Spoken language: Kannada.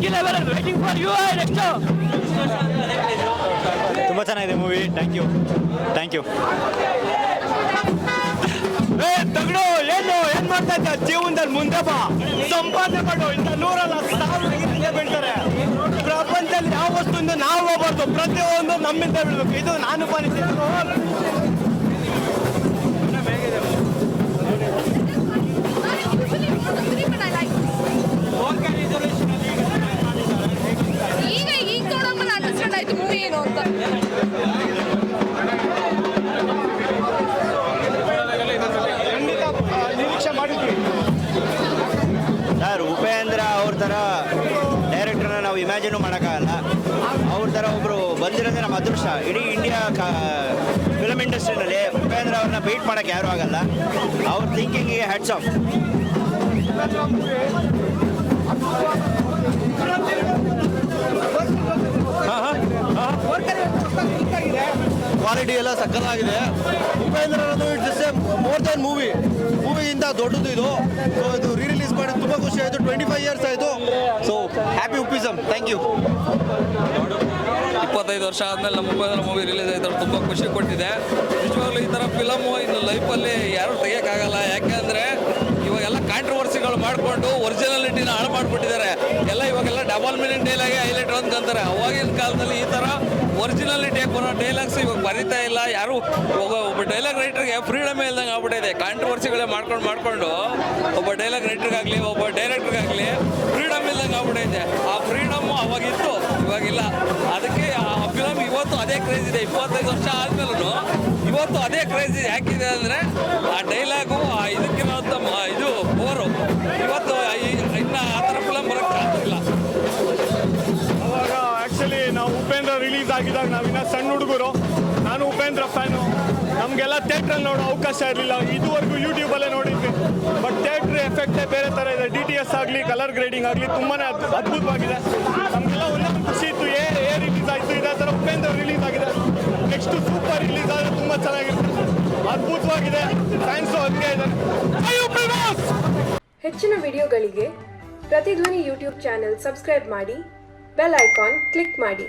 Level waiting for you next ತುಂಬ ಚೆನ್ನಾಗಿದೆ movie thank you thank you ಏ ತಗಡು ಏನು ಏನ್ ಮಾಡ್ತಾ ಇದ್ದ ಜೀವನದಲ್ಲಿ ಮುಂದೆ ಬಾ. ಸಂಪಾದನೆ ಮಾಡು. ಇಂಥ ನೂರಲ್ಲ ಸಾವಿರ ಬೀಳ್ತಾರೆ. ಪ್ರಪಂಚದಲ್ಲಿ ಯಾವ ವಸ್ತುವಿಂದ ನಾವು ಹೋಗ್ಬಾರ್ದು? ಪ್ರತಿಯೊಂದು ನಮ್ಮಿಂದ ಬೀಳ್ಬೇಕು. ಇದು ನಾನು ಪಾಲಿಸಿದ್ದು ಇಮ್ಯಾಜಿನು ಮಾಡೋಕ್ಕಾಗಲ್ಲ. ಅವ್ರ ಥರ ಒಬ್ಬರು ಬಂದಿರೋದೆ ನಮ್ಮ ಅದೃಷ್ಟ. ಇಡೀ ಇಂಡಿಯಾ ಫಿಲಮ್ ಇಂಡಸ್ಟ್ರಿನಲ್ಲಿ ಉಪೇಂದ್ರ ಅವ್ರನ್ನ ಬೀಟ್ ಮಾಡೋಕ್ಕೆ ಯಾರೂ ಆಗಲ್ಲ. ಅವ್ರ ಥಿಂಕಿಂಗಿಗೆ ಹ್ಯಾಟ್ಸ್ ಆಫ್ ಕ್ವಾಲಿಟಿ ಎಲ್ಲ ಸಕ್ಕತ್ತಾಗಿದೆ. ಉಪೇಂದ್ರ ಅನ್ನೋದು ಇಟ್ಸ್ ಮೋರ್ ದನ್ ಮೂವಿ ಮೂವಿಗಿಂತ ದೊಡ್ಡದು ಇದು. ಸೊ ಇದು ರೀ ರಿಲೀಸ್ ಮಾಡಿ ತುಂಬ ಖುಷಿ ಆಯಿತು. ಟ್ವೆಂಟಿ ಫೈವ್ ಇಯರ್ಸ್ ಆಯಿತು. ಸೊ ಹ್ಯಾಪಿ ಉಪ್ಪಿಸಮ್ ಥ್ಯಾಂಕ್ ಯು ಇಪ್ಪತ್ತೈದು ವರ್ಷ ಆದಮೇಲೆ ನಮ್ಮ ಉಪೇಂದ್ರ ಮೂವಿ ರಿಲೀಸ್ ಆಯಿತು ತುಂಬ ಖುಷಿ ಕೊಟ್ಟಿದೆ. ನಿಜವಾಗ್ಲೂ ಈ ಥರ ಫಿಲಮು ಇನ್ನು ಲೈಫಲ್ಲಿ ಯಾರೂ ತೆಗಿಯೋಕ್ಕಾಗಲ್ಲ. ಯಾಕೆಂದರೆ ಇವಾಗೆಲ್ಲ ಕಾಂಟ್ರವರ್ಸಿಗಳು ಮಾಡಿಕೊಂಡು ಒರಿಜಿನಾಲಿಟಿನ ಹಾಳು ಮಾಡಿಬಿಟ್ಟಿದ್ದಾರೆ. ಎಲ್ಲ ಡಬಲ್ ಮಿನಿಟ್ ಡೈಲಾಗೆ ಹೈಲೈಟ್ ಅಂತಾರೆ. ಅವಾಗಿನ ಕಾಲದಲ್ಲಿ ಈ ಥರ ಒರಿಜಿನಾಲಿಟಿ ಬರೋ ಡೈಲಾಗ್ಸ್ ಇವಾಗ ಬರೀತಾ ಇಲ್ಲ. ಯಾರು ಒಬ್ಬ ಡೈಲಾಗ್ ರೈಟರ್ಗೆ ಫ್ರೀಡಮೇ ಇಲ್ದಂಗೆ ಆಗ್ಬಿಟ್ಟಿದೆ. ಕಾಂಟ್ರವರ್ಸಿಗಳೇ ಮಾಡ್ಕೊಂಡು ಮಾಡಿಕೊಂಡು ಒಬ್ಬ ಡೈಲಾಗ್ ರೈಟರ್ಗಾಗಲಿ ಒಬ್ಬ ಡೈರೆಕ್ಟರ್ಗಾಗಲಿ ಫ್ರೀಡಮ್ ಇಲ್ದಂಗೆ ಆಗ್ಬಿಟ್ಟೈತೆ ಆ ಫ್ರೀಡಮ್ಮು ಅವಾಗಿತ್ತು, ಇವಾಗಿಲ್ಲ. ಅದಕ್ಕೆ ಆ ಫಿಲಮ್ ಇವತ್ತು ಅದೇ ಕ್ರೇಜ್ ಇದೆ. ಇಪ್ಪತ್ತೈದು ವರ್ಷ ಆದಮೇಲೂ ಇವತ್ತು ಅದೇ ಕ್ರೇಜ್ ಯಾಕಿದೆ ಅಂದರೆ ರಿಲೀಸ್ ಆಗಿದಾಗ ನಾವಿನ್ನ ಸಣ್ಣ ಹುಡುಗರು. ನಾನು ಉಪೇಂದ್ರ ಫ್ಯಾನು. ನಮಗೆಲ್ಲ ಥಿಯೇಟ್ರಲ್ಲಿ ನೋಡೋ ಅವಕಾಶ ಇರಲಿಲ್ಲ. ಇದುವರೆಗೂ ಯೂಟ್ಯೂಬಲ್ಲೇ ನೋಡಿದ್ವಿ. ಬಟ್ ಥಿಯೇಟ್ರ್ ಎಫೆಕ್ಟೇ ಬೇರೆ ಥರ ಇದೆ. ಡಿ ಟಿ ಎಸ್ ಆಗಲಿ ಕಲರ್ ಗ್ರೇಡಿಂಗ್ ಆಗಲಿ ತುಂಬಾ ಅದ್ಭುತವಾಗಿದೆ. ನಮಗೆಲ್ಲ ಒಳ್ಳೆ ಖುಷಿ ಇತ್ತು. ಏ ಏ ರಿಲೀಸ್ ಆಯಿತು. ಇದೇ ಥರ ಉಪೇಂದ್ರ ರಿಲೀಸ್ ಆಗಿದೆ. ನೆಕ್ಸ್ಟ್ ಸೂಪರ್ ರಿಲೀಸ್ ಆದರೆ ತುಂಬ ಚೆನ್ನಾಗಿರುತ್ತೆ. ಅದ್ಭುತವಾಗಿದೆ. ಫ್ಯಾನ್ಸು ಹಂಗೆ ಇದೆ ಹೆಚ್ಚಿನ ವಿಡಿಯೋಗಳಿಗೆ ಪ್ರತಿಧ್ವನಿ ಯೂಟ್ಯೂಬ್ ಚಾನೆಲ್ ಸಬ್ಸ್ಕ್ರೈಬ್ ಮಾಡಿ ಬೆಲ್ ಐಕಾನ್ ಕ್ಲಿಕ್ ಮಾಡಿ.